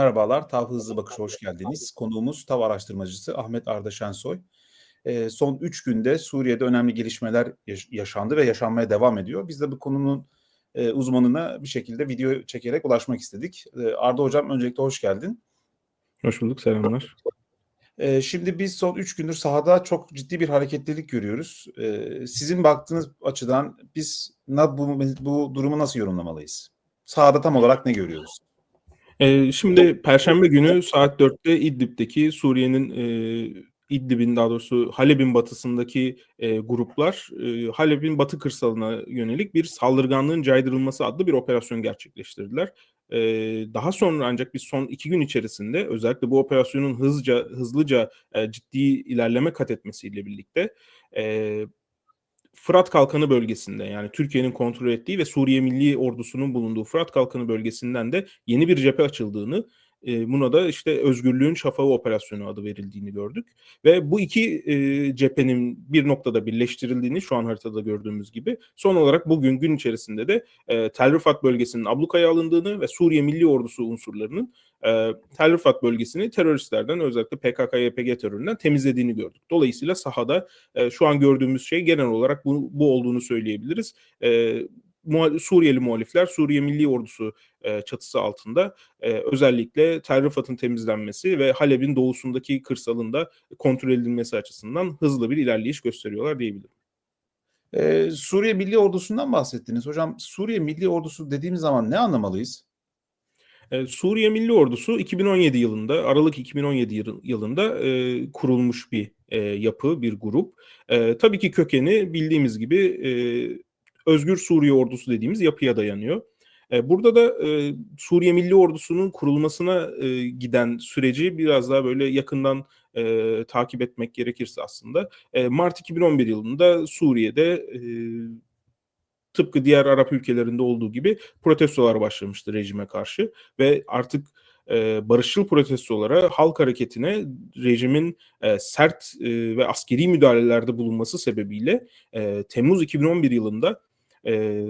Merhabalar, TAV Hızlı Bakış'a hoş geldiniz. Konuğumuz TAV araştırmacısı Ahmet Arda Şensoy. Ee, son 3 günde Suriye'de önemli gelişmeler yaş- yaşandı ve yaşanmaya devam ediyor. Biz de bu konunun e, uzmanına bir şekilde video çekerek ulaşmak istedik. Ee, Arda Hocam öncelikle hoş geldin. Hoş bulduk, selamlar. Ee, şimdi biz son 3 gündür sahada çok ciddi bir hareketlilik görüyoruz. Ee, sizin baktığınız açıdan biz na- bu, bu durumu nasıl yorumlamalıyız? Sahada tam olarak ne görüyoruz? Ee, şimdi Perşembe günü saat 4'te İdlib'deki Suriye'nin e, İdlib'in daha doğrusu Halep'in batısındaki e, gruplar e, Halep'in batı kırsalına yönelik bir saldırganlığın caydırılması adlı bir operasyon gerçekleştirdiler. E, daha sonra ancak biz son iki gün içerisinde özellikle bu operasyonun hızlıca hızlıca e, ciddi ilerleme kat etmesiyle birlikte e, Fırat Kalkanı bölgesinde yani Türkiye'nin kontrol ettiği ve Suriye Milli Ordusu'nun bulunduğu Fırat Kalkanı bölgesinden de yeni bir cephe açıldığını e, buna da işte Özgürlüğün Şafağı Operasyonu adı verildiğini gördük. Ve bu iki e, cephenin bir noktada birleştirildiğini şu an haritada gördüğümüz gibi son olarak bugün gün içerisinde de e, Tel Rifat bölgesinin ablukaya alındığını ve Suriye Milli Ordusu unsurlarının e, Tel Rifat bölgesini teröristlerden özellikle PKK-YPG teröründen temizlediğini gördük. Dolayısıyla sahada e, şu an gördüğümüz şey genel olarak bu, bu olduğunu söyleyebiliriz. E, Suriyeli muhalifler Suriye Milli Ordusu e, çatısı altında e, özellikle Tel Rifat'ın temizlenmesi ve Halep'in doğusundaki kırsalında kontrol edilmesi açısından hızlı bir ilerleyiş gösteriyorlar diyebilirim. Ee, Suriye Milli Ordusu'ndan bahsettiniz. Hocam Suriye Milli Ordusu dediğimiz zaman ne anlamalıyız? Ee, Suriye Milli Ordusu 2017 yılında, Aralık 2017 yılında e, kurulmuş bir e, yapı, bir grup. E, tabii ki kökeni bildiğimiz gibi e, Özgür Suriye Ordusu dediğimiz yapıya dayanıyor. E, burada da e, Suriye Milli Ordusu'nun kurulmasına e, giden süreci biraz daha böyle yakından e, takip etmek gerekirse aslında. E, Mart 2011 yılında Suriye'de e, tıpkı diğer Arap ülkelerinde olduğu gibi protestolar başlamıştı rejime karşı ve artık e, barışçıl protestolara, halk hareketine rejimin e, sert e, ve askeri müdahalelerde bulunması sebebiyle e, Temmuz 2011 yılında e,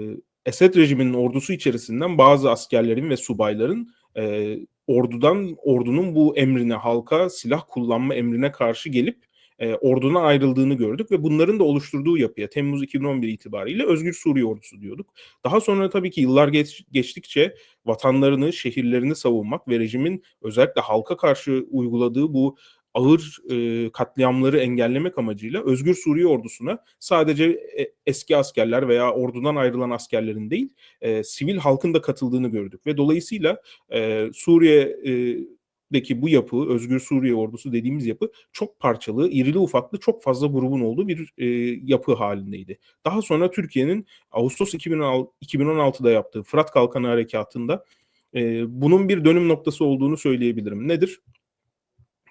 Esed rejiminin ordusu içerisinden bazı askerlerin ve subayların e, ordudan ordunun bu emrine halka silah kullanma emrine karşı gelip e, orduna ayrıldığını gördük ve bunların da oluşturduğu yapıya Temmuz 2011 itibariyle Özgür Suriye Ordusu diyorduk. Daha sonra tabii ki yıllar geç, geçtikçe vatanlarını, şehirlerini savunmak ve rejimin özellikle halka karşı uyguladığı bu ağır e, katliamları engellemek amacıyla Özgür Suriye Ordusu'na sadece e, eski askerler veya ordudan ayrılan askerlerin değil, e, sivil halkın da katıldığını gördük ve dolayısıyla e, Suriye e, deki bu yapı, Özgür Suriye Ordusu dediğimiz yapı çok parçalı, irili ufaklı çok fazla grubun olduğu bir e, yapı halindeydi. Daha sonra Türkiye'nin Ağustos 2016'da yaptığı Fırat Kalkanı Harekatı'nda e, bunun bir dönüm noktası olduğunu söyleyebilirim. Nedir?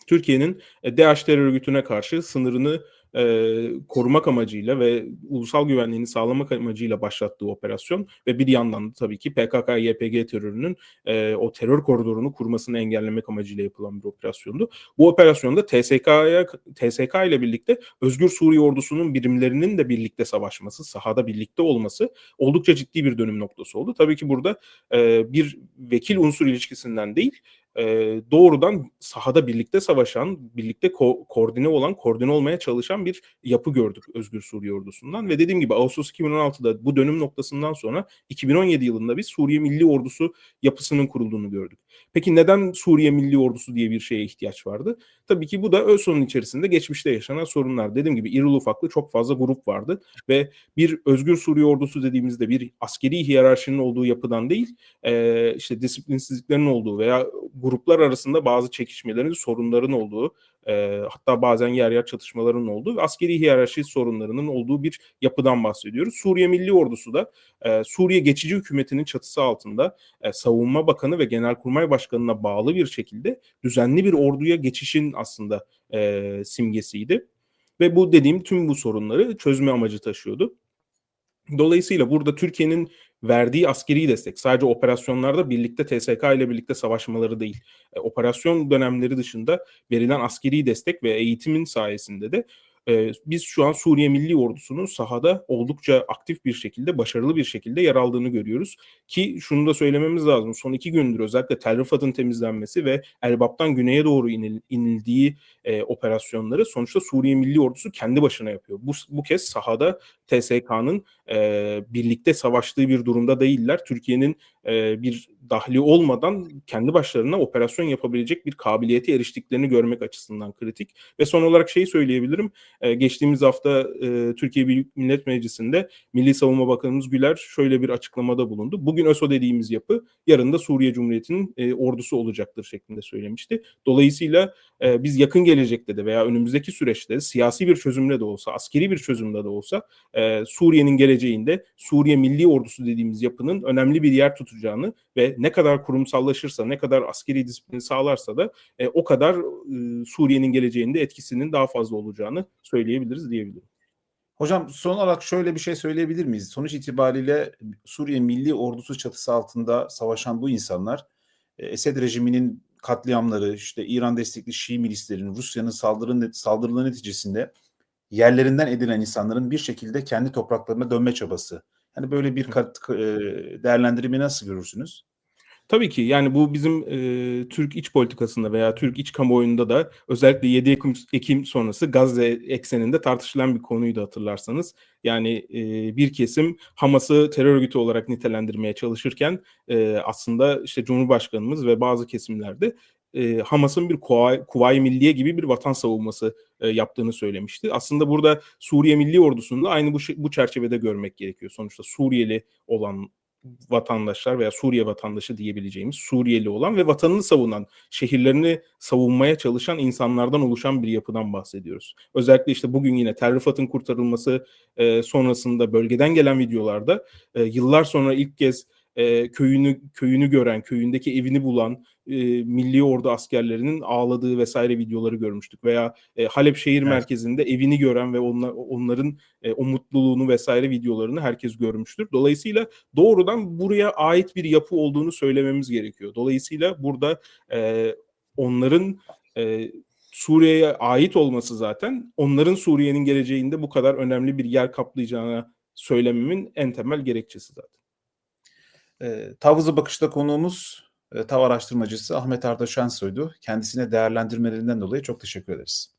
Türkiye'nin e, DAEŞ terör örgütüne karşı sınırını e, korumak amacıyla ve ulusal güvenliğini sağlamak amacıyla başlattığı operasyon ve bir yandan da tabii ki PKK-YPG terörünün e, o terör koridorunu kurmasını engellemek amacıyla yapılan bir operasyondu. Bu operasyonda TSK'ya TSK ile birlikte Özgür Suriye Ordusu'nun birimlerinin de birlikte savaşması, sahada birlikte olması oldukça ciddi bir dönüm noktası oldu. Tabii ki burada e, bir vekil unsur ilişkisinden değil, e, doğrudan sahada birlikte savaşan, birlikte ko- koordine olan, koordine olmaya çalışan bir yapı gördük Özgür Suriye Ordusu'ndan. Ve dediğim gibi Ağustos 2016'da bu dönüm noktasından sonra 2017 yılında biz Suriye Milli Ordusu yapısının kurulduğunu gördük. Peki neden Suriye Milli Ordusu diye bir şeye ihtiyaç vardı? Tabii ki bu da ÖSO'nun içerisinde geçmişte yaşanan sorunlar. Dediğim gibi irili ufaklı çok fazla grup vardı ve bir Özgür Suriye Ordusu dediğimizde bir askeri hiyerarşinin olduğu yapıdan değil, işte disiplinsizliklerin olduğu veya gruplar arasında bazı çekişmelerin, sorunların olduğu, hatta bazen yer yer çatışmaların olduğu ve askeri hiyerarşi sorunlarının olduğu bir yapıdan bahsediyoruz. Suriye Milli Ordusu da Suriye Geçici Hükümeti'nin çatısı altında Savunma Bakanı ve Genelkurmay Başkanı'na bağlı bir şekilde düzenli bir orduya geçişin aslında e, simgesiydi. Ve bu dediğim tüm bu sorunları çözme amacı taşıyordu. Dolayısıyla burada Türkiye'nin verdiği askeri destek sadece operasyonlarda birlikte TSK ile birlikte savaşmaları değil. E, operasyon dönemleri dışında verilen askeri destek ve eğitimin sayesinde de E, biz şu an Suriye Milli Ordusu'nun sahada oldukça aktif bir şekilde, başarılı bir şekilde yer aldığını görüyoruz. Ki şunu da söylememiz lazım. Son iki gündür özellikle Tel Rifat'ın temizlenmesi ve Elbap'tan güneye doğru inil, inildiği e, operasyonları sonuçta Suriye Milli Ordusu kendi başına yapıyor. Bu, bu kez sahada TSK'nın e, birlikte savaştığı bir durumda değiller. Türkiye'nin e, bir dahli olmadan kendi başlarına operasyon yapabilecek bir kabiliyete eriştiklerini görmek açısından kritik. Ve son olarak şeyi söyleyebilirim. E, geçtiğimiz hafta e, Türkiye Büyük Millet Meclisi'nde Milli Savunma Bakanımız Güler şöyle bir açıklamada bulundu. Bugün ÖSO dediğimiz yapı yarın da Suriye Cumhuriyeti'nin e, ordusu olacaktır şeklinde söylemişti. Dolayısıyla e, biz yakın gelecekte de veya önümüzdeki süreçte siyasi bir çözümle de olsa, askeri bir çözümle de olsa e, Suriye'nin geleceğinde Suriye Milli Ordusu dediğimiz yapının önemli bir yer tutacağını ve ne kadar kurumsallaşırsa, ne kadar askeri disiplini sağlarsa da e, o kadar e, Suriye'nin geleceğinde etkisinin daha fazla olacağını söyleyebiliriz diyebilirim. Hocam son olarak şöyle bir şey söyleyebilir miyiz? Sonuç itibariyle Suriye Milli Ordusu çatısı altında savaşan bu insanlar Esed rejiminin katliamları, işte İran destekli Şii milislerin, Rusya'nın saldırı, saldırıları neticesinde yerlerinden edilen insanların bir şekilde kendi topraklarına dönme çabası. Hani böyle bir kat, değerlendirimi nasıl görürsünüz? Tabii ki yani bu bizim e, Türk iç politikasında veya Türk iç kamuoyunda da özellikle 7 Ekim, Ekim sonrası Gazze ekseninde tartışılan bir konuydu hatırlarsanız. Yani e, bir kesim Hamas'ı terör örgütü olarak nitelendirmeye çalışırken e, aslında işte Cumhurbaşkanımız ve bazı kesimlerde e, Hamas'ın bir Kuvayi, Milliye gibi bir vatan savunması e, yaptığını söylemişti. Aslında burada Suriye Milli Ordusu'nu da aynı bu, bu çerçevede görmek gerekiyor. Sonuçta Suriyeli olan vatandaşlar veya Suriye vatandaşı diyebileceğimiz Suriyeli olan ve vatanını savunan, şehirlerini savunmaya çalışan insanlardan oluşan bir yapıdan bahsediyoruz. Özellikle işte bugün yine Tel kurtarılması e, sonrasında bölgeden gelen videolarda e, yıllar sonra ilk kez e, köyünü köyünü gören, köyündeki evini bulan e, milli ordu askerlerinin ağladığı vesaire videoları görmüştük veya e, Halep şehir evet. merkezinde evini gören ve onlar, onların e, o mutluluğunu vesaire videolarını herkes görmüştür. Dolayısıyla doğrudan buraya ait bir yapı olduğunu söylememiz gerekiyor. Dolayısıyla burada e, onların e, Suriye'ye ait olması zaten onların Suriye'nin geleceğinde bu kadar önemli bir yer kaplayacağına söylememin en temel gerekçesi zaten. E, Tavızı Bakış'ta konuğumuz e, TAV araştırmacısı Ahmet Arda Şensoy'du. Kendisine değerlendirmelerinden dolayı çok teşekkür ederiz.